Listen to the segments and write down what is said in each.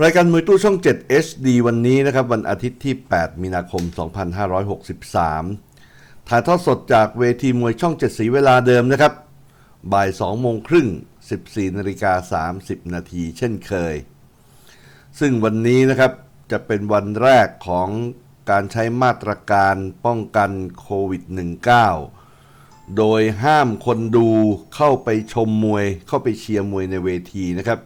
รายการมวยตู้ช่อง 7 HD วันนี้นะครับ วันอาทิตย์ที่ 8 มีนาคม 2563 ถ่ายทอดสดจากเวทีมวยช่อง 7 สีเวลาเดิมนะครับ บ่าย 2 โมงครึ่ง 14 นาฬิกา 30 นาทีเช่นเคย ซึ่งวันนี้นะครับจะเป็นวันแรกของการใช้มาตรการป้องกันโควิด -19 โดยห้ามคนดูเข้าไปชมมวยเข้าไปเชียร์มวยในเวทีนะครับ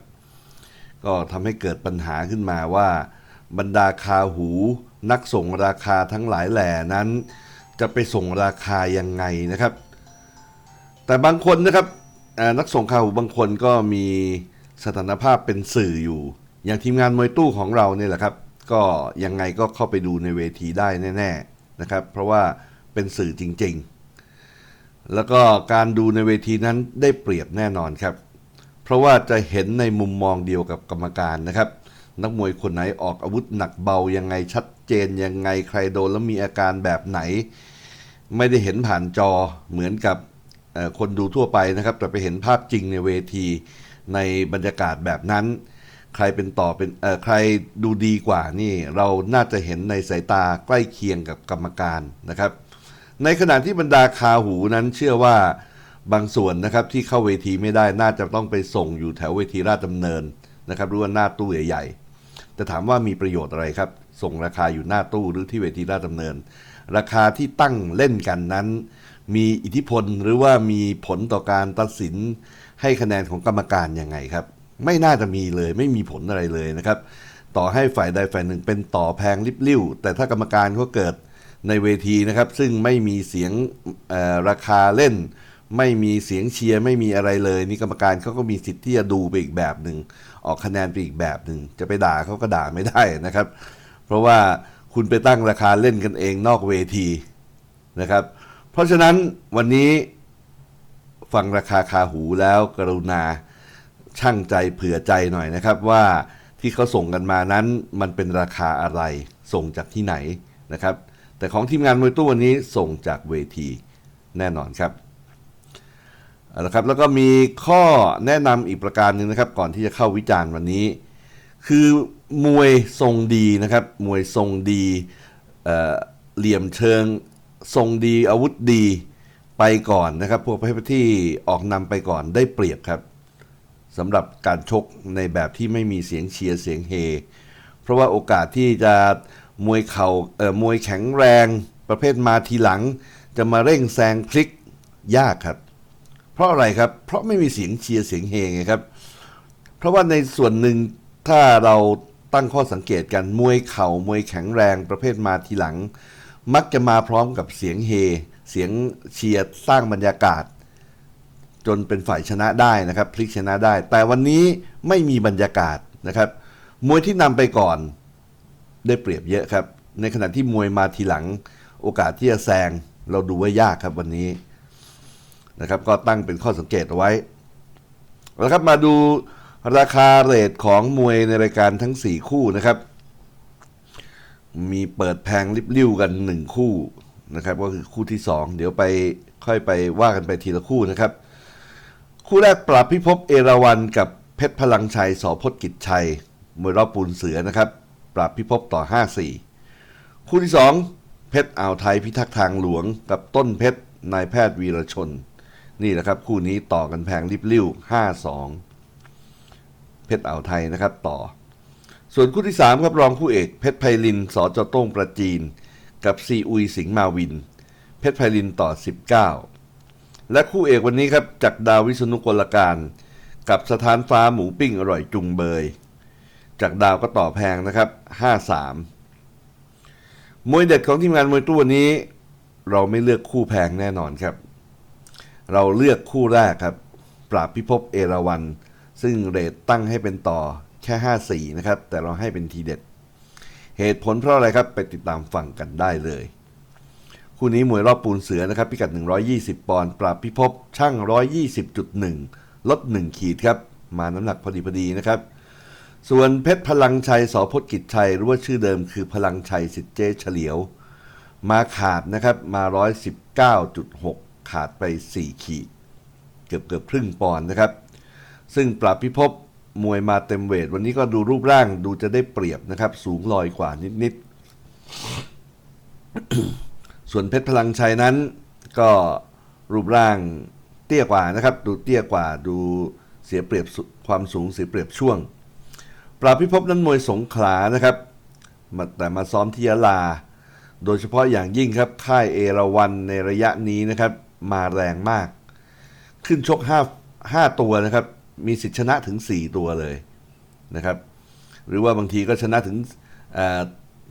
ก็ทำให้เกิดปัญหาขึ้นมาว่า บรรดาคาหูนักส่งราคาทั้งหลายแหล่นั้น จะไปส่งราคายังไงนะครับ แต่บางคนนะครับนักส่งคาหูบางคนก็มีสถานภาพเป็นสื่ออยู่ อย่างทีมงานมวยตู้ของเราเนี่ยแหละครับ ก็ยังไงก็เข้าไปดูในเวทีได้แน่ๆนะครับ เพราะว่าเป็นสื่อจริงๆ แล้วก็การดูในเวทีนั้นได้เปรียบแน่นอนครับ เพราะว่าจะเห็นในมุมมองเดียวกับกรรมการนะครับ นักมวยคนไหนออกอาวุธหนักเบายังไงชัดเจนยังไงใครโดนแล้วมีอาการแบบไหน ไม่ได้เห็นผ่านจอเหมือนกับคนดูทั่วไปนะครับ แต่ไปเห็นภาพจริงในเวทีในบรรยากาศแบบนั้น ใครเป็นต่อเป็นใครดูดีกว่านี่ เราน่าจะเห็นในสายตาใกล้เคียงกับกรรมการนะครับ ในขณะที่บรรดาคาหูนั้นเชื่อว่า บางส่วนนะครับที่เข้าเวทีไม่ได้น่าจะต้องไปส่งอยู่แถวเวทีราชดำเนินนะครับหรือว่าหน้าตู้ใหญ่ๆแต่ถามว่ามีประโยชน์อะไรครับ ส่งราคาอยู่หน้าตู้หรือที่เวทีราชดำเนิน ราคาที่ตั้งเล่นกันนั้น มีอิทธิพลหรือว่ามีผลต่อการตัดสินให้คะแนนของกรรมการยังไงครับ ไม่น่าจะมีเลย ไม่มีผลอะไรเลยนะครับ ต่อให้ฝ่ายใดฝ่ายหนึ่งเป็นต่อแพงริบลิ่วแต่ถ้ากรรมการเขาเกิดในเวทีนะครับ ซึ่งไม่มีเสียงราคาเล่น ไม่มีเสียงเชียร์ไม่มีอะไรเลย นี่กรรมการเขาก็มีสิทธิ์ที่จะดูไปอีกแบบหนึ่งออกคะแนนไปอีกแบบหนึ่งจะไปด่าเขาก็ด่าไม่ได้นะครับ เพราะว่าคุณไปตั้งราคาเล่นกันเองนอกเวทีนะครับ เพราะฉะนั้นวันนี้ฟังราคาคาหูแล้วกรุณาช่างใจเผื่อใจหน่อยนะครับว่าที่เขาส่งกันมานั้นมันเป็นราคาอะไรส่งจากที่ไหนนะครับ แต่ของทีมงานมวยตู้วันนี้ส่งจากเวทีแน่นอนครับ เอาละครับแล้วก็มีข้อแนะนำอีกประการหนึ่งนะครับ ก่อนที่จะเข้าวิจารณ์วันนี้ คือมวยทรงดีนะครับ มวยทรงดีเอ่อเหลี่ยมเชิงทรงดีอาวุธดีไปก่อนนะครับ พวกประเภทที่ออกนำไปก่อนได้เปรียบครับสำหรับการชกในแบบที่ไม่มีเสียงเชียร์เสียงเฮ เพราะว่าโอกาสที่จะมวยเขา่าเอ่อมวยแข็งแรงประเภทมาทีหลัง จะมาเร่งแซงพลิกยากครับ เพราะอะไรครับ เพราะไม่มีเสียงเชียร์เสียงเฮไงครับ เพราะว่าในส่วนหนึ่งถ้าเราตั้งข้อสังเกตกันมวยเข่ามวยแข็งแรงประเภทมาทีหลัง มักจะมาพร้อมกับเสียงเฮ เสียงเชียร์สร้างบรรยากาศ จนเป็นฝ่ายชนะได้นะครับพลิกชนะได้ แต่วันนี้ไม่มีบรรยากาศนะครับ มวยที่นำไปก่อนได้เปรียบเยอะครับ ในขณะที่มวยมาทีหลัง โอกาสที่จะแซงเราดูว่ายากครับวันนี้ นะครับ ก็ตั้งเป็นข้อสังเกตเอาไว้แล้วครับมาดูราคาเรทของมวยในรายการทั้ง 4 คู่นะครับ มีเปิดแพงริบลิ่วกัน 1 คู่นะครับ ก็คือคู่ที่ 2 เดี๋ยวไปค่อยไปว่ากันไปทีละคู่นะครับ คู่แรกปราบพิภพเอราวันกับเพชรพลังชัยสพจน์กิจชัยมวยรอบปูนเสือนะครับ ปราบพิภพต่อ 5-4 คู่ที่ 2 เพชรอ่าวไทยพิทักษ์ทางหลวงกับต้นเพชรนายแพทย์วีรชน นี่แหละครับคู่นี้ต่อกันแพงริบลิ่ว5-2เพชรอ่าวไทยนะครับต่อ ส่วนคู่ที่ 3 ครับรองคู่เอกเพชรไพลินสจโต้งประจีน กับซีอุยสิงห์มาวิน เพชรไพลินต่อ 19 และคู่เอกวันนี้ครับจากดาววิษณุกลการ กับสถานฟ้าหมูปิ้งอร่อยจุงเบย จากดาวก็ต่อแพงนะครับ 5-3 มวยเด็ดของทีมงานมวยตู้วันนี้ เราไม่เลือกคู่แพงแน่นอนครับ เราเลือกคู่แรกครับ ปราบพิภพเอราวัน ซึ่งเรทตั้งให้เป็นต่อแค่ 5-4 นะครับ แต่เราให้เป็นทีเด็ด เหตุผลเพราะอะไรครับไปติดตามฟังกันได้เลย คู่นี้มวยรอบปูนเสือนะครับ พิกัด 120 ปอนด์ปราบพิภพช่าง 120.1 ลด 1 ขีดครับ มาน้ำหนักพอดีพอดีนะครับ ส่วนเพชรพลังชัยสพจน์กิจชัยหรือว่าชื่อเดิมคือพลังชัยสิทธิเจเฉลียว มาขาดนะครับมา 119.6 ขาดไป 4 ขีด เกือบเกือบครึ่งปอนด์นะครับ ซึ่งปราบพิภพมวยมาเต็มเวท วันนี้ก็ดูรูปร่างดูจะได้เปรียบนะครับ สูงลอยกว่านิดๆ ส่วนเพชรพลังชัยนั้น ก็รูปร่างเตี้ยกว่านะครับ ดูเตี้ยกว่าดูเสียเปรียบความสูงเสียเปรียบช่วง ปราบพิภพนั้นมวยสงขลานะครับแต่มาซ้อมที่ยะลา โดยเฉพาะอย่างยิ่งครับค่ายเอราวันในระยะนี้นะครับ มาแรงมาก ขึ้นชก5 5ตัวนะครับ มีสิทธิชนะถึง 4 ตัวเลยนะครับ หรือว่าบางทีก็ชนะถึง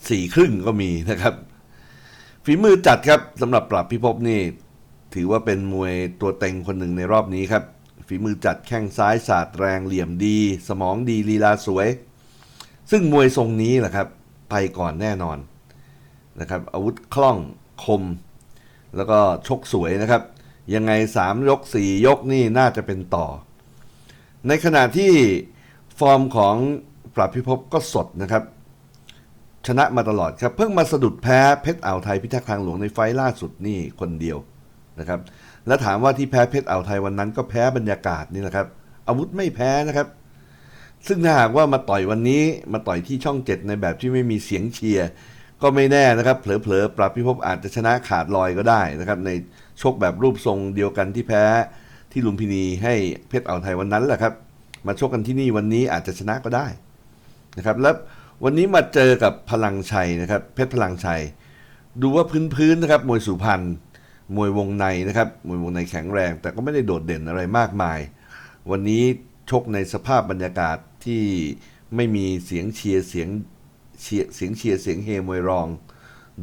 สี่ครึ่งก็มีนะครับ ฝีมือจัดครับสำหรับปราบพิภพนี่ ถือว่าเป็นมวยตัวเต็งคนหนึ่งในรอบนี้ครับ ฝีมือจัดแข้งซ้ายศาสตร์แรงเหลี่ยมดี สมองดีลีลาสวย ซึ่งมวยทรงนี้แหละครับ ไปก่อนแน่นอนนะครับ อาวุธคล่องคม แล้วก็ชกสวยนะครับ ยังไง 3 ยก 4 ยกนี่น่าจะเป็นต่อ ในขณะที่ฟอร์มของปราบพิภพก็สดนะครับ ชนะมาตลอดครับ เพิ่งมาสะดุดแพ้เพชรอ่าวไทยพิทักษ์ทางหลวงในไฟล่าสุดนี่คนเดียวนะครับ และถามว่าที่แพ้เพชรอ่าวไทยวันนั้นก็แพ้บรรยากาศนี่แหละครับ อาวุธไม่แพ้นะครับ ซึ่งถ้าหากว่ามาต่อยวันนี้มาต่อยที่ช่องเจ็ดในแบบที่ไม่มีเสียงเชียร์ ก็ไม่แน่นะครับ เผลอๆ ปรับพิภพอาจจะชนะขาดลอยก็ได้นะครับ ในชกแบบรูปทรงเดียวกันที่แพ้ที่ลุมพินีให้เพชรอ่าวไทยวันนั้นแหละครับ มาชกกันที่นี่วันนี้อาจจะชนะก็ได้นะครับแล้ววันนี้มาเจอกับพลังชัยนะครับ เพชรพลังชัย ดูว่าพื้นๆนะครับมวยสุพรรณมวยวงในนะครับมวยวงในแข็งแรง แต่ก็ไม่ได้โดดเด่นอะไรมากมาย วันนี้ชกในสภาพบรรยากาศที่ไม่มีเสียงเชียร์เสียง เชียเสียงเชียร์เสียงเฮมวยรอง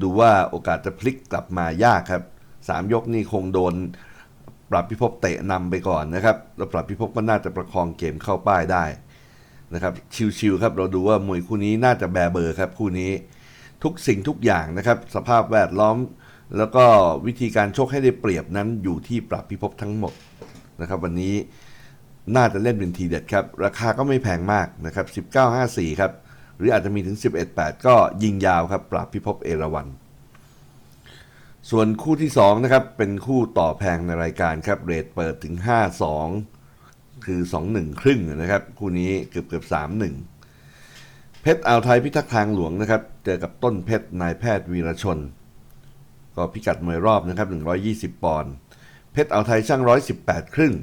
ดูว่าโอกาสจะพลิกกลับมายากครับสามยกนี่คงโดนปรับพิภพเตะนำไปก่อนนะครับแล้วปรับพิภพก็น่าจะประคองเกมเข้าป้ายได้นะครับชิวๆครับเราดูว่ามวยคู่นี้น่าจะแบเบอร์ครับคู่นี้ทุกสิ่งทุกอย่างนะครับ สภาพแวดล้อม แล้วก็วิธีการชกให้ได้เปรียบนั้นอยู่ที่ปรับพิภพทั้งหมดนะครับ วันนี้น่าจะเล่นเป็นทีเด็ดครับ ราคาก็ไม่แพงมากนะครับ 1954 ครับ รืออาจจะมีถึง 11-8 ก็ยิงยาวครับ ปรับพิภพเอราวัน ส่วนคู่ที่ 2 นะครับ เป็นคู่ต่อแพงในรายการครับ เรทเปิดถึง 5-2 คือ 2-1 ครึ่งนะครับ คู่นี้เกือบเกือบ3-1 เพชรอ่าวไทยพิทักษ์ทางหลวงนะครับ เจอกับต้นเพชรนายแพทย์วีรชน ก็พิกัดมวยรอบนะครับ 120 ปอนด์เพชรอ่าวไทยช่าง 118 ครึ่ง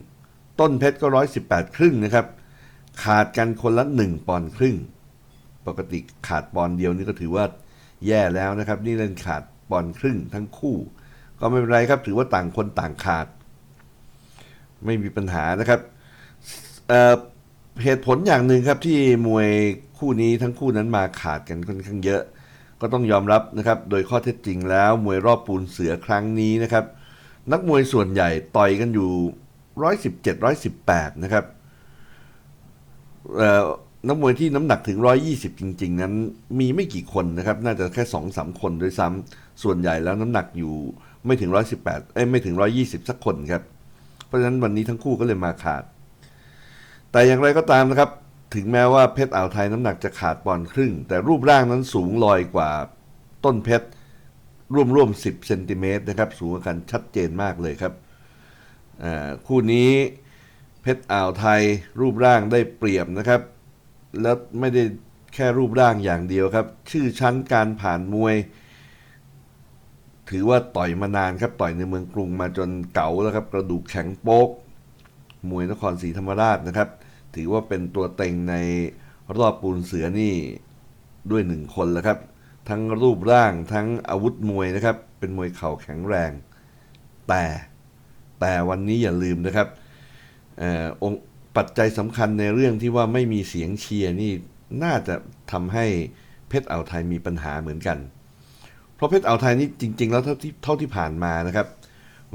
ต้นเพชรก็ 118 ครึ่งนะครับ ขาดกันคนละ 1 ปอนด์ครึ่ง ปกติขาดปอนเดียวนี่ก็ถือว่าแย่แล้วนะครับ นี่เล่นขาดปอนครึ่งทั้งคู่ ก็ไม่เป็นไรครับ ถือว่าต่างคนต่างขาด ไม่มีปัญหานะครับเเหตุผลอย่างหนึ่งครับที่มวยคู่นี้ทั้งคู่นั้นมาขาดกันค่อนข้างเยอะ ก็ต้องยอมรับนะครับ โดยข้อเท็จจริงแล้ว มวยรอบปูนเสือครั้งนี้นะครับ นักมวยส่วนใหญ่ต่อยกันอยู่ 117 118 นะครับ นักมวยที่น้ำหนักถึง 120 จริง ๆ นั้น มีไม่กี่คนนะครับ น่าจะแค่2อสคนด้วยซ้ำส่วนใหญ่แล้วน้ำหนักอยู่ไม่ถึง 118 เอ้ยไม่ถึง 120 สักคนครับ เพราะฉะนั้นวันนี้ทั้งคู่ก็เลยมาขาด แต่อย่างไรก็ตามนะครับ ถึงแม้ว่าเพชรอ่าวไทยน้ำหนักจะขาดปอนครึ่ง แต่รูปร่างนั้นสูงลอยกว่าต้นเพชรร่วมๆ10เซนติเมตรนะครับสูงกันชัดเจนมากเลยครับคู่นี้เพชรอ่าวไทยรูปร่างได้เปรียบนะครับ แล้วไม่ได้แค่รูปร่างอย่างเดียวครับ ชื่อชั้นการผ่านมวย ถือว่าต่อยมานานครับต่อยในเมืองกรุงมาจนเก่าแล้วครับ กระดูกแข็งโป๊ก มวยนครศรีธรรมราชนะครับ ถือว่าเป็นตัวเต็งในรอบปูนเสือนี่ด้วยหนึ่งคนแล้วครับ ทั้งรูปร่างทั้งอาวุธมวยนะครับ เป็นมวยเข่าแข็งแรง แต่แต่วันนี้อย่าลืมนะครับออองค์ ปัจจัยสำคัญในเรื่องที่ว่าไม่มีเสียงเชียร์นี่น่าจะทำให้เพชรอ่าวไทยมีปัญหาเหมือนกัน เพราะเพชรอ่าวไทยนี่จริง ๆ แล้วเท่าที่เท่าที่ผ่านมานะครับ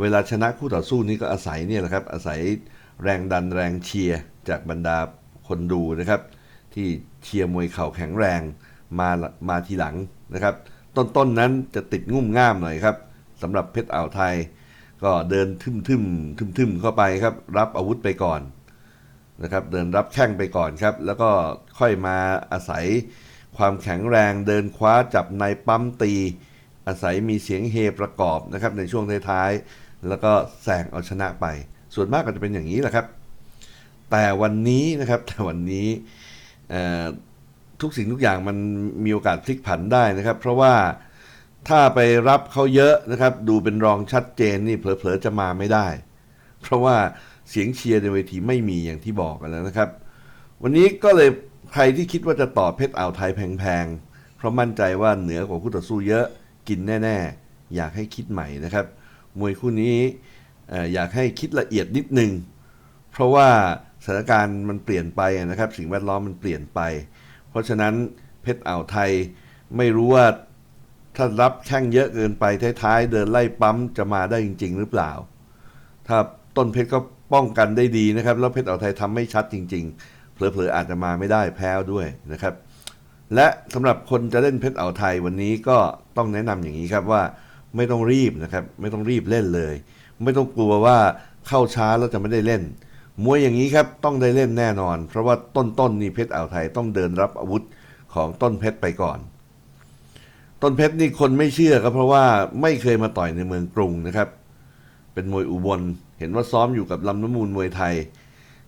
เวลาชนะคู่ต่อสู้นี่ก็อาศัยเนี่ยแหละครับ อาศัยแรงดันแรงเชียร์จากบรรดาคนดูนะครับ ที่เชียร์มวยเข่าแข็งแรงมามาทีหลังนะครับ ต้นๆนนั้นจะติดงุ่มง่ามหน่อยครับสำหรับเพชรอ่าวไทย ก็เดินทึมทึมทึมทึมๆเข้าไปครับ รับอาวุธไปก่อน นะครับเดินรับแข้งไปก่อนครับ แล้วก็ค่อยมาอาศัยความแข็งแรงเดินคว้าจับในปั๊มตี อาศัยมีเสียงเฮประกอบนะครับในช่วงท้ายๆแล้วก็แซงเอาชนะไป ส่วนมากก็จะเป็นอย่างนี้แหละครับ แต่วันนี้นะครับแต่วันนี้ทุกสิ่งทุกอย่างมันมีโอกาสพลิกผันได้นะครับ เพราะว่าถ้าไปรับเขาเยอะนะครับ ดูเป็นรองชัดเจนนี่เผลอๆจะมาไม่ได้ เพราะว่า เสียงเชียร์ในเวทีไม่มีอย่างที่บอกกันแล้วนะครับ วันนี้ก็เลยใครที่คิดว่าจะต่อเพชรอ่าวไทยแพงๆ เพราะมั่นใจว่าเหนือกว่าคู่ต่อสู้เยอะกินแน่ๆ อยากให้คิดใหม่นะครับ มวยคู่นี้เอ่ออยากให้คิดละเอียดนิดนึง เพราะว่าสถานการณ์มันเปลี่ยนไปนะครับ สิ่งแวดล้อมมันเปลี่ยนไป เพราะฉะนั้นเพชรอ่าวไทยไม่รู้ว่าถ้ารับแข้งเยอะเกินไปท้ายๆเดินไล่ปั๊มจะมาได้จริง ๆ หรือเปล่า ถ้าต้นเพชรก็ ป้องกันได้ดีนะครับ แล้วเพชรอ่าวไทยทำไม่ชัดจริง ๆ เผลอๆอาจจะมาไม่ได้แพ้ด้วยนะครับ และสำหรับคนจะเล่นเพชรอ่าวไทยวันนี้ก็ต้องแนะนำอย่างนี้ครับว่าไม่ต้องรีบนะครับ ไม่ต้องรีบเล่นเลย ไม่ต้องกลัวว่าเข้าช้าแล้วจะไม่ได้เล่นมวยอย่างนี้ครับต้องได้เล่นแน่นอน เพราะว่าต้นๆนนี่เพชรอ่าวไทยต้องเดินรับอาวุธของต้นเพชรไปก่อน ต้นเพชรนี่คนไม่เชื่อครับเพราะว่าไม่เคยมาต่อยในเมืองกรุงนะครับ เป็นมวยอุบล เห็นว่าซ้อมอยู่กับลำน้ำมูลมวยไทย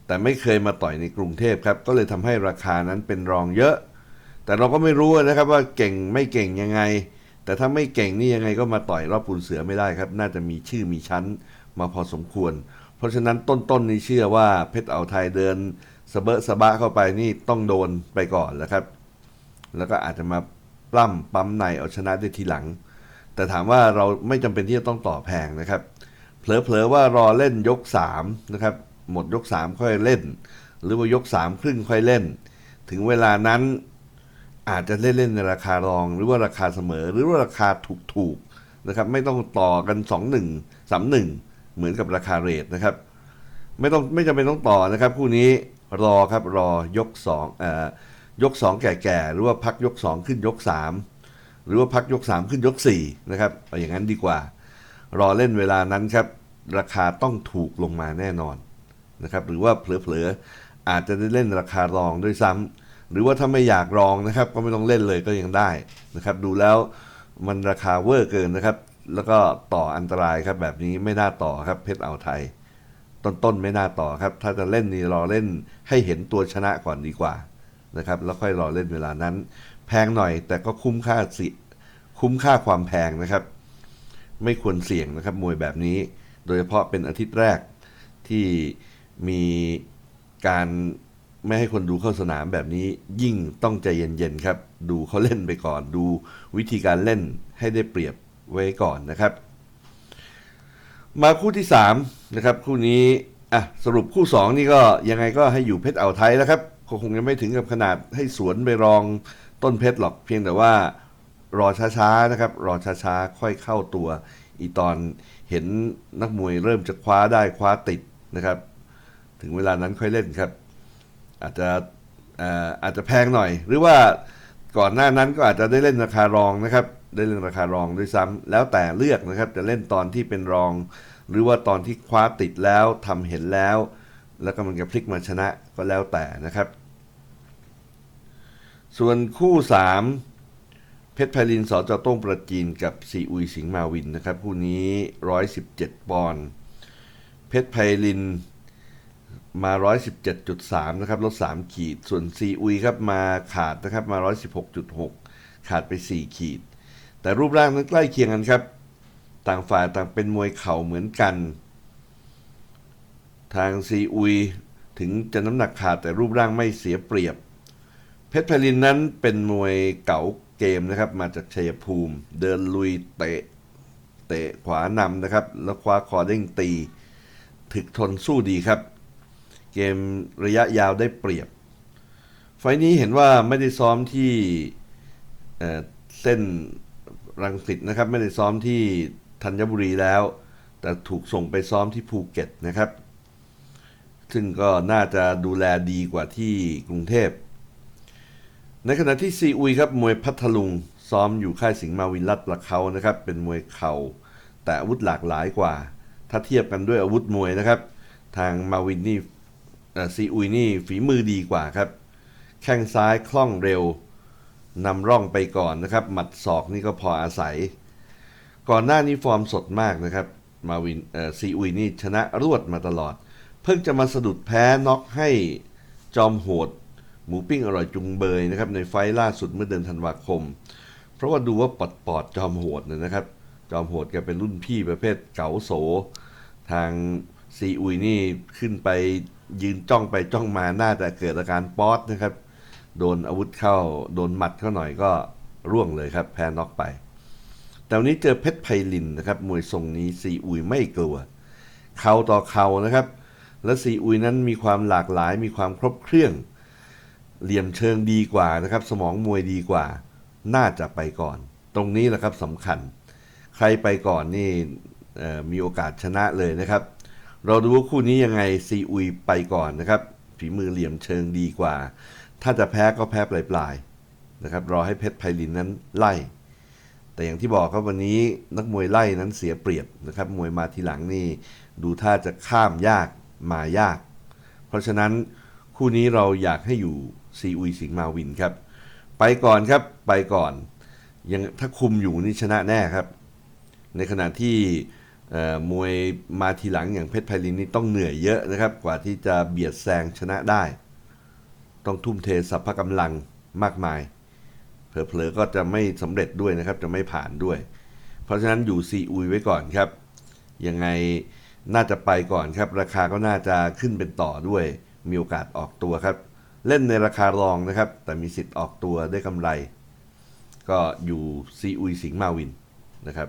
แต่ไม่เคยมาต่อยในกรุงเทพครับ ก็เลยทำให้ราคานั้นเป็นรองเยอะ แต่เราก็ไม่รู้นะครับว่าเก่งไม่เก่งยังไง แต่ถ้าไม่เก่งนี่ยังไงก็มาต่อยรอบปูนเสือไม่ได้ครับ น่าจะมีชื่อมีชั้นมาพอสมควร เพราะฉะนั้นต้นๆนนี่เชื่อว่าเพชรอ่าไทยเดินสะเบะสะบะเข้าไปนี่ต้องโดนไปก่อนแล้วครับ แล้วก็อาจจะมาปล้ำปั๊มในเอาชนะได้ทีหลัง แต่ถามว่าเราไม่จำเป็นที่จะต้องต่อแพงนะครับ เผลอๆว่ารอเล่นยก3นะครับหมดยก 3 ค่อยเล่น หรือว่ายก3ครึ่งค่อยเล่น ถึงเวลานั้นอาจจะเล่นเล่นในราคารองหรือว่าราคาเสมอ หรือว่าราคาถูกๆนะครับ ไม่ต้องต่อกัน 2 1 3 1 เหมือนกับราคาเรทนะครับ ไม่ต้องไม่จำเป็นต้องต่อนะครับคู่นี้รอครับรอยก2เอ่อยก 2 แก่ๆหรือว่าพักยก 2 ขึ้นยก 3 หรือว่าพักยก 3 ขึ้นยก4นะครับเอาอย่างนั้นดีกว่า รอเล่นเวลานั้นครับ ราคาต้องถูกลงมาแน่นอนนะครับ หรือว่าเผลอๆอาจจะได้เล่นราคารองด้วยซ้ำหรือว่าถ้าไม่อยากรองนะครับ ก็ไม่ต้องเล่นเลยก็ยังได้นะครับ ดูแล้วมันราคาเวอร์เกินนะครับ แล้วก็ต่ออันตรายครับ แบบนี้ไม่น่าต่อครับเพชรอ่าวไทย ต้นๆไม่น่าต่อครับ ถ้าจะเล่นนี่รอเล่นให้เห็นตัวชนะก่อนดีกว่านะครับแล้วค่อยรอเล่นเวลานั้น แพงหน่อยแต่ก็คุ้มค่าสิคุ้มค่าความแพงนะครับ ไม่ควรเสี่ยงนะครับมวยแบบนี้ โดยเฉพาะเป็นอาทิตย์แรกที่มีการไม่ให้คนดูเข้าสนามแบบนี้ยิ่งต้องใจเย็นๆครับ ดูเขาเล่นไปก่อน ดูวิธีการเล่นให้ได้เปรียบไว้ก่อนนะครับ มาคู่ที่3นะครับคู่นี้อะสรุปคู่ 2 นี่ก็ยังไงก็ให้อยู่เพชรอ่าวไทยแล้วครับก็คงยังไม่ถึงกับขนาดให้สวนไปรองต้นเพชรหรอกเพียงแต่ว่า รอช้าๆนะครับ รอช้าๆค่อยเข้าตัว อีตอนเห็นนักมวยเริ่มจะคว้าได้คว้าติดนะครับ ถึงเวลานั้นค่อยเล่นครับ อาจจะออาจจะแพงหน่อย หรือว่าก่อนหน้านั้นก็อาจจะได้เล่นราคารองนะครับ ได้เล่นราคารองด้วยซ้ำแล้วแต่เลือกนะครับ จะเล่นตอนที่เป็นรอง หรือว่าตอนที่คว้าติดแล้วทำเห็นแล้ว แล้วก็มันจะพลิกมาชนะก็แล้วแต่นะครับ ส่วนคู่ 3 เพชรไพลินสอจอต้งประจีนกับซีอุยสิงห์มาวินนะครับคู่นี้ 117 ปอนด์เพชรไพลินมา 117.3 นะครับลด 3 ขีด ส่วนซีอุยครับมาขาดนะครับมา 116.6 ขาดไป 4 ขีด แต่รูปร่างนั้นใกล้เคียงกันครับ ต่างฝ่ายต่างเป็นมวยเข่าเหมือนกัน ทางซีอุยถึงจะน้ำหนักขาดแต่รูปร่างไม่เสียเปรียบ เพชรไพลินนั้นเป็นมวยเก่า เกมนะครับมาจากชัยภูมิ เดินลุยเตะเตะขวานำนะครับ แล้วคว้าคอเด้งตี ถึกทนสู้ดีครับ เกมระยะยาวได้เปรียบ ไฟนี้เห็นว่าไม่ได้ซ้อมที่เเส้นรังสิตนะครับ ไม่ได้ซ้อมที่ธัญบุรีแล้ว แต่ถูกส่งไปซ้อมที่ภูเก็ตนะครับ ซึ่งก็น่าจะดูแลดีกว่าที่กรุงเทพ ในขณะที่ซีอุยครับมวยพัทลุง ซ้อมอยู่ค่ายสิงห์มาวินรัตประเขานะครับ เป็นมวยเข่าแต่อาวุธหลากหลายกว่า ถ้าเทียบกันด้วยอาวุธมวยนะครับ ทางมาวินนี่ซีอุยนี่ฝีมือดีกว่าครับ แข้งซ้ายคล่องเร็วนำร่องไปก่อนนะครับ หมัดศอกนี่ก็พออาศัย ก่อนหน้านี้ฟอร์มสดมากนะครับ มาวินซีอุยนี่ชนะรวดมาตลอด เพิ่งจะมาสะดุดแพ้น็อกให้จอมโหด หมูปิ้งอร่อยจุงเบยนะครับในไฟล่าสุดเมื่อเดือนธันวาคม เพราะว่าดูว่าปอดปอดจอมโหดนะครับ จอมโหดแกเป็นรุ่นพี่ประเภทเก๋าโส ทางซีอุยนี่ขึ้นไปยืนจ้องไปจ้องมาน่าจะเกิดอาการป๊อตนะครับ โดนอาวุธเข้า โดนหมัดเข้าหน่อยก็ร่วงเลยครับแพ้น็อกไป แต่วันนี้เจอเพชรไพลินนะครับมวยทรงนี้ซีอุยไม่กลัวเข่าต่อเข่านะครับ และซีอุยนั้นมีความหลากหลายมีความครบเครื่อง เหลี่ยมเชิงดีกว่านะครับ สมองมวยดีกว่า น่าจะไปก่อน ตรงนี้แหละครับสำคัญ ใครไปก่อนนี่มีโอกาสชนะเลยนะครับ เราดูว่าคู่นี้ยังไงซีอุยไปก่อนนะครับฝีมือเหลี่ยมเชิงดีกว่า ถ้าจะแพ้ก็แพ้ปลายๆนะครับ รอให้เพชรไพลินนั้นไล่ แต่อย่างที่บอกครับวันนี้นักมวยไล่นั้นเสียเปรียบนะครับ มวยมาทีหลังนี่ดูท่าจะข้ามยากมายาก เพราะฉะนั้นคู่นี้เราอยากให้อยู่ ซีอุยสิงห์มาวินครับ ไปก่อนครับไปก่อนยังถ้าคุมอยู่นี่ชนะแน่ครับ ในขณะที่มวยมาทีหลังอย่างเพชรไพลินนี่ต้องเหนื่อยเยอะนะครับ กว่าที่จะเบียดแซงชนะได้ ต้องทุ่มเทสรรพกำลังมากมายเผลอๆก็จะไม่สำเร็จด้วยนะครับ จะไม่ผ่านด้วย เพราะฉะนั้นอยู่ซีอุยไว้ก่อนครับ ยังไงน่าจะไปก่อนครับ ราคาก็น่าจะขึ้นเป็นต่อด้วย มีโอกาสออกตัวครับ เล่นในราคารองนะครับ แต่มีสิทธิ์ออกตัวได้กำไร ก็อยู่ซีอุยสิงห์มาวินนะครับ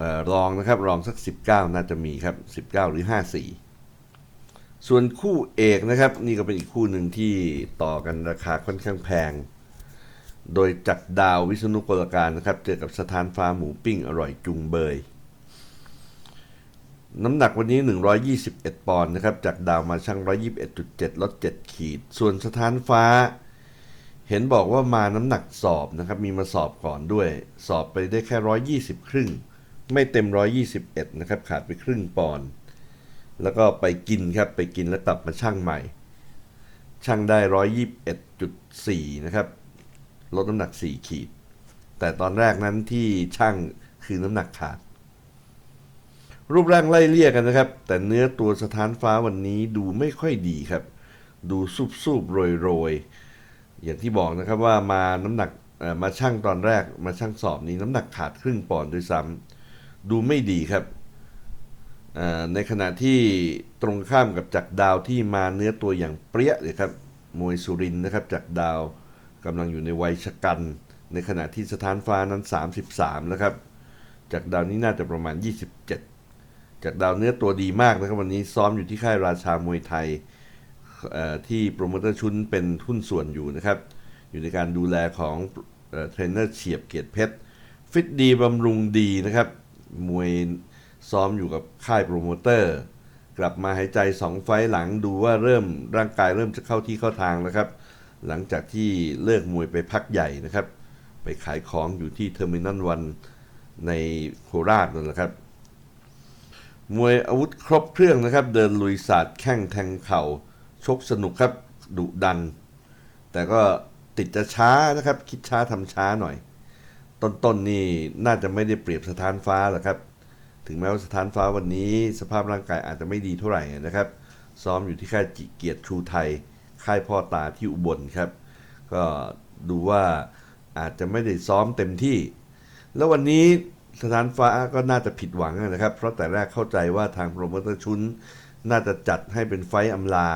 ออรองนะครับรองสัก 19 น่าจะมีครับ 19 หรือ 54 ส่วนคู่เอกนะครับ นี่ก็เป็นอีกคู่หนึ่งที่ต่อกันราคาค่อนข้างแพง โดยจักดาววิษณุกลการนะครับ เจอกับสถานฟ้าหมูปิ้งอร่อยจุงเบย น้ำหนักวันนี้ 121 ปอนด์นะครับ จากดาวมาช่าง 121.7 ลด 7 ขีด ส่วนสถานฟ้า เห็นบอกว่ามาน้ำหนักสอบนะครับ มีมาสอบก่อนด้วย สอบไปได้แค่ 120 ครึ่ง ไม่เต็ม 121 นะครับ ขาดไปครึ่งปอนด์ แล้วก็ไปกินครับ ไปกินแล้วกลับมาช่างใหม่ ช่างได้ 121.4 นะครับ ลดน้ำหนัก 4 ขีด แต่ตอนแรกนั้นที่ช่างคือน้ำหนักขาด รูปร่างไล่เลี่ยกันนะครับ แต่เนื้อตัวสถานฟ้าวันนี้ดูไม่ค่อยดีครับ ดูซุบซุบโรยโรยๆอย่างที่บอกนะครับว่ามาน้ำหนักมาช่างตอนแรกมาช่างสอบนี้น้ำหนักขาดครึ่งปอนด์ด้วยซ้ำดูไม่ดีครับในขณะที่ตรงข้ามกับจักดาวที่มาเนื้อตัวอย่างเปรี้ยเลยครับมวยสุรินนะครับจักดาวกำลังอยู่ในวัยชะกัน ในขณะที่สถานฟ้านั้น 33 แล้วครับจักดาวนี้น่าจะประมาณ 27 จากดาวเนื้อตัวดีมากนะครับวันนี้ซ้อมอยู่ที่ค่ายราชามวยไทยที่โปรโมเตอร์ชุนเป็นหุ้นส่วนอยู่นะครับ อยู่ในการดูแลของเทรนเนอร์เฉียบเกียรติเพชร ฟิตดีบำรุงดีนะครับ มวยซ้อมอยู่กับค่ายโปรโมเตอร์ กลับมาหายใจ 2 ไฟหลังดูว่าเริ่มร่างกายเริ่มจะเข้าที่เข้าทางแล้วครับ หลังจากที่เลิกมวยไปพักใหญ่นะครับ ไปขายของอยู่ที่เทอร์มินอลวันในโคราชนั่นแหละครับ มวยอาวุธครบเครื่องนะครับ เดินลุยศาสตร์แข้งแทงเข่า ชกสนุกครับดุดัน แต่ก็ติดจะช้านะครับ คิดช้าทำช้าหน่อย ต้นๆนนี่น่าจะไม่ได้เปรียบสถานฟ้าหรอกครับ ถึงแม้ว่าสถานฟ้าวันนี้ สภาพร่างกายอาจจะไม่ดีเท่าไหร่นะครับ ซ้อมอยู่ที่ค่ายจิเกียรติชูไทย ค่ายพ่อตาที่อุบลครับ ก็ดูว่าอาจจะไม่ได้ซ้อมเต็มที่ แล้ววันนี้ สถานฟ้าก็น่าจะผิดหวังนะครับ เพราะแต่แรกเข้าใจว่าทางโปรโมเตอร์ชุนน่าจะจัดให้เป็นไฟต์อำลา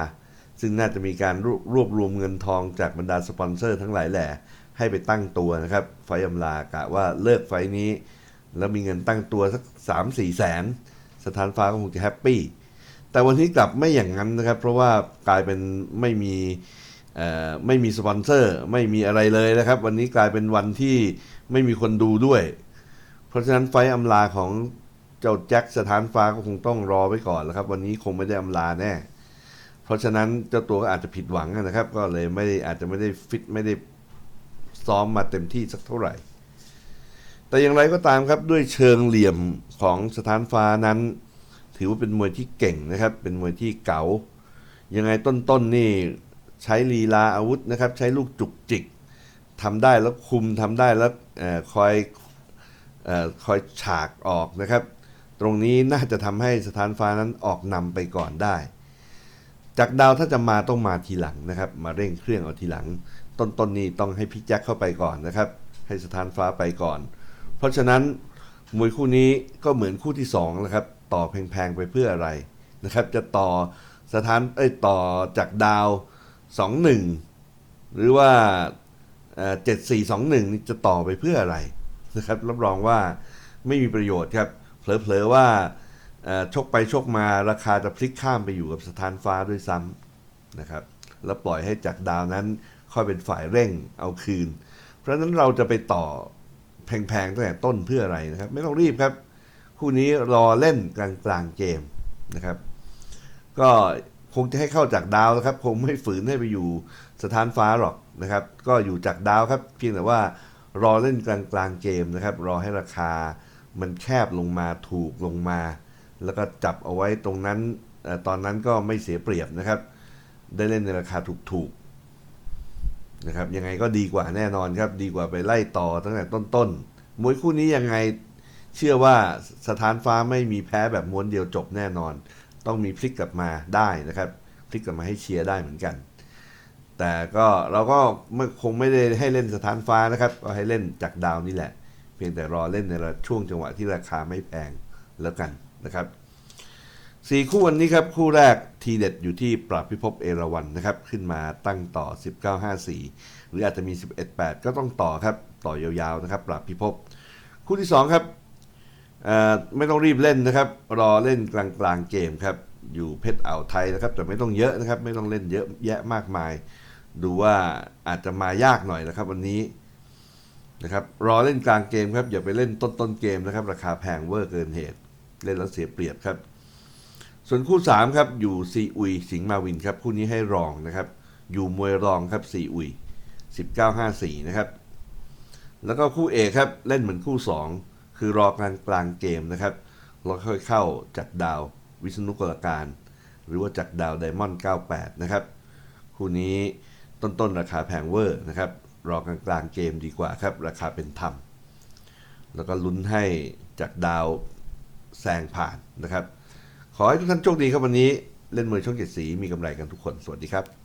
ซึ่งน่าจะมีการรวบรวมเงินทองจากบรรดาสปอนเซอร์ทั้งหลายแหล่ให้ไปตั้งตัวนะครับ ไฟต์อำลากะว่าเลิกไฟนี้ แล้วมีเงินตั้งตัวสักสามสี่แสนสถานฟ้าก็คงจะแฮปปี้แต่วันนี้กลับไม่อย่างนั้นนะครับ เพราะว่ากลายเป็นไม่มีไม่มีสปอนเซอร์ ไม่มีอะไรเลยนะครับ วันนี้กลายเป็นวันที่ไม่มีคนดูด้วย ราะฉะนั้นไฟต์อำลาของเจ้าแจ็คสถานฟ้าก็คงต้องรอไว้ก่อนแล้วครับ วันนี้คงไม่ได้อำลาแน่ เพราะฉะนั้นเจ้าตัวก็อาจจะผิดหวังนะครับ ก็เลยไม่ได้อาจจะไม่ได้ฟิตไม่ได้ซ้อมมาเต็มที่สักเท่าไหร่ แต่อย่างไรก็ตามครับด้วยเชิงเหลี่ยมของสถานฟ้านั้น ถือว่าเป็นมวยที่เก่งนะครับ เป็นมวยที่เก๋ายังไงต้นๆนนี่ใช้ลีลาอาวุธนะครับ ใช้ลูกจุกจิกทำได้แล้วคุมทำได้แล้วอคอย คอยฉากออกนะครับ ตรงนี้น่าจะทำให้สถานฟ้านั้นออกนำไปก่อนได้ จากดาวถ้าจะมาต้องมาทีหลังนะครับ มาเร่งเครื่องเอาทีหลัง ต้นๆนนี้ต้องให้พี่แจ็คเข้าไปก่อนนะครับ ให้สถานฟ้าไปก่อน เพราะฉะนั้นมวยคู่นี้ก็เหมือนคู่ที่สองนะครับต่อแพงๆไปเพื่ออะไรนะครับ จะต่อสถานเอ้ยต่อจากดาว 2-1 หรือว่าเจ็ดสี่สองหนึ่งจะต่อไปเพื่ออะไร นะครับรับรองว่าไม่มีประโยชน์ครับเผลอๆว่าชกไปชกมาราคาจะพลิกข้ามไปอยู่กับสถานฟ้าด้วยซ้ำนะครับ แล้วปล่อยให้จากดาวนั้นค่อยเป็นฝ่ายเร่งเอาคืน เพราะฉะนั้นเราจะไปต่อแพงๆตั้งแต่ต้นเพื่ออะไรนะครับ ไม่ต้องรีบครับ คู่นี้รอเล่นกลางๆเกมนะครับ ก็คงจะให้เข้าจากดาวนะครับ คงไม่ฝืนให้ไปอยู่สถานฟ้าหรอกนะครับ ก็อยู่จากดาวครับ เพียงแต่ว่า รอเล่นกลางกลางๆเกมนะครับ รอให้ราคามันแคบลงมาถูกลงมา แล้วก็จับเอาไว้ตรงนั้นตอนนั้นก็ไม่เสียเปรียบนะครับ ได้เล่นในราคาถูกๆนะครับยังไงก็ดีกว่าแน่นอนครับ ดีกว่าไปไล่ต่อตั้งแต่ต้นๆมวยคู่นี้ยังไงเชื่อว่าสถานฟ้าไม่มีแพ้แบบม้วนเดียวจบแน่นอน ต้องมีพลิกกลับมาได้นะครับ พลิกกลับมาให้เชียร์ได้เหมือนกัน แต่ก็เราก็ไม่คงไม่ได้ให้เล่นสถานฟ้านะครับ ก็ให้เล่นจากดาวนี่แหละ เพียงแต่รอเล่นในช่วงจังหวะที่ราคาไม่แพงแล้วกันนะครับสี่คู่วันนี้ครับคู่แรกทีเด็ดอยู่ที่ปราบพิภพเอราวันนะครับ ขึ้นมาตั้งต่อ 1954 หรืออาจจะมี 11-8 ก็ต้องต่อครับต่อยาวๆนะครับ ปราบพิภพคู่ที่สองครับไม่ต้องรีบเล่นนะครับ รอเล่นกลางกลางๆเกมครับ อยู่เพชรอ่าวไทยนะครับ แต่ไม่ต้องเยอะนะครับ ไม่ต้องเล่นเยอะแยะมากมาย ดูว่าอาจจะมายากหน่อยนะครับ วันนี้นะครับรอเล่นกลางเกมครับ อย่าไปเล่นต้นต้นเกมนะครับ ราคาแพงเวอร์เกินเหตุ เล่นแล้วเสียเปรียบครับ ส่วนคู่ 3 ครับ อยู่ซีอุย สิงห์มาวินครับคู่นี้ให้รองนะครับ อยู่มวยรองครับซีอุย 1954 นะครับ แล้วก็คู่เอกครับ เล่นเหมือนคู่ 2 คือรอกลางกลางเกมนะครับแล้วค่อยเข้าจากดาววิษณุกลการ หรือว่าจากดาวไดมอนด์98 นะครับ คู่นี้ ต้นๆ ราคาแพงเวอร์นะครับ รอกลางกลางเกมดีกว่าครับ ราคาเป็นธรรม แล้วก็ลุ้นให้จากดาวแซงผ่านนะครับ ขอให้ทุกท่านโชคดีครับวันนี้ เล่นมือช่องเจ็ดสีมีกำไรกันทุกคน สวัสดีครับ